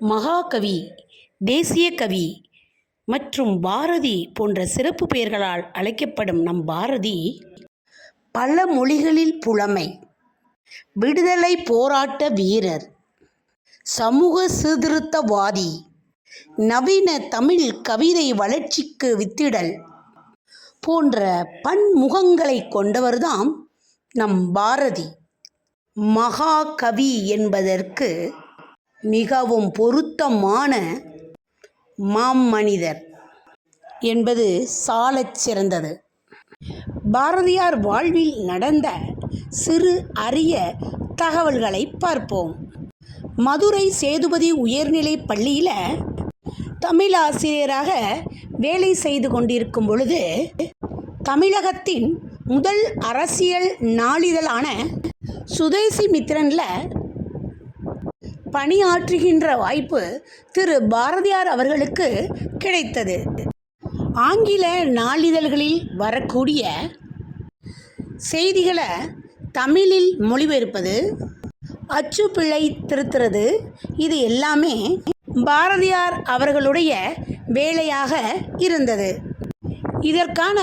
மகாகவி தேசிய கவி மற்றும் பாரதி போன்ற சிறப்பு பெயர்களால் அழைக்கப்படும் நம் பாரதி பல மொழிகளில் புலமை விடுதலை போராட்ட வீரர் சமூக சீர்திருத்தவாதி நவீன தமிழ் கவிதை வளர்ச்சிக்கு வித்திடல் போன்ற பன்முகங்களை கொண்டவர்தாம் நம் பாரதி. மகாகவி என்பதற்கு மிகவும் பொருத்தமான மாமனிதர் என்பது சாலச் சிறந்தது. பாரதியார் வாழ்வில் நடந்த சிறு அரிய தகவல்களை பார்ப்போம். மதுரை சேதுபதி உயர்நிலை பள்ளியில் தமிழாசிரியராக வேலை செய்து கொண்டிருக்கும் பொழுது தமிழகத்தின் முதல் அரசியல் நாளிதழான சுதேசி மித்திரனில் பணியாற்றுகின்ற வாய்ப்பு திரு. பாரதியார் அவர்களுக்கு கிடைத்தது. ஆங்கில நாளிதழ்களில் வரக்கூடிய செய்திகளை தமிழில் மொழிபெயர்ப்பது அச்சுப்பிழை திருத்துறது இது எல்லாமே பாரதியார் அவர்களுடைய வேலையாக இருந்தது. இதற்கான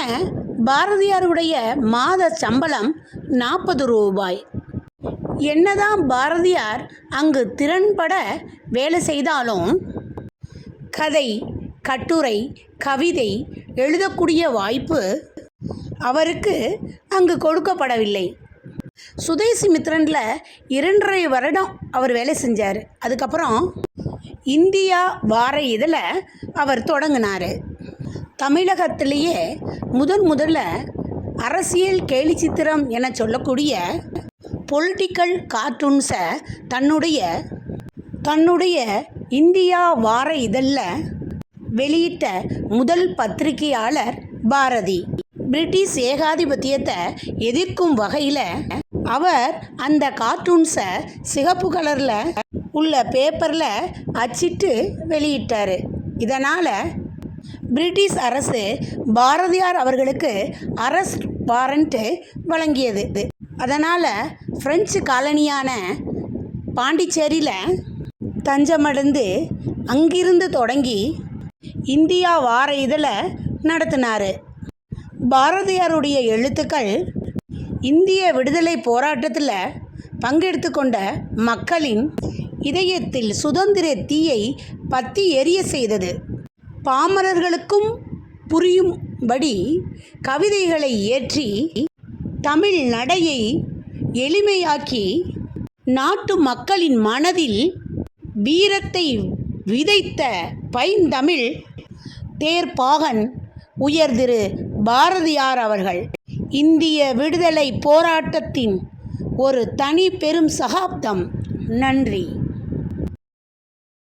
பாரதியாருடைய மாத சம்பளம் நாற்பது ரூபாய். என்னதான் பாரதியார் அங்கு திறன்பட வேலை செய்தாலும் கதை கட்டுரை கவிதை எழுதக்கூடிய வாய்ப்பு அவருக்கு அங்கு கொடுக்கப்படவில்லை. சுதேசி மித்ரனில் இரண்டரை வருடம் அவர் வேலை செஞ்சார். அதுக்கப்புறம் இந்தியா வார இதில் அவர் தொடங்கினார். தமிழகத்திலேயே முதன் முதல்ல அரசியல் கேலிச்சித்திரம் என சொல்லக்கூடிய பொலிட்டிக்கல் கார்ட்டூன்ஸை தன்னுடைய தன்னுடைய இந்தியா வார இதழில் வெளியிட்ட முதல் பத்திரிகையாளர் பாரதி. பிரிட்டிஷ் ஏகாதிபத்தியத்தை எதிர்க்கும் வகையில் அவர் அந்த கார்ட்டூன்ஸை சிகப்பு கலரில் உள்ள பேப்பரில் அச்சிட்டு வெளியிட்டார். இதனால் பிரிட்டிஷ் அரசு பாரதியார் அவர்களுக்கு அரெஸ்ட் வாரண்ட்டு வழங்கியது. அதனால் ஃப்ரெஞ்சு காலனியான பாண்டிச்சேரியில் தஞ்சமடைந்து அங்கிருந்து தொடங்கி இந்தியா வார இதழை நடத்தினார். பாரதியாருடைய எழுத்துக்கள் இந்திய விடுதலை போராட்டத்தில் பங்கெடுத்து கொண்ட மக்களின் இதயத்தில் சுதந்திர தீயை பற்றி எரிய செய்தது. பாமரர்களுக்கும் புரியும்படி கவிதைகளை இயற்றி தமிழ் நடையை எளிமையாக்கி நாட்டு மக்களின் மனதில் வீரத்தை விதைத்த பைந்தமிழ் தேர்ப்பாகன் உயர் திரு பாரதியார் அவர்கள். இந்திய விடுதலை போராட்டத்தின் ஒரு தனி பெரும் சகாப்தம். நன்றி.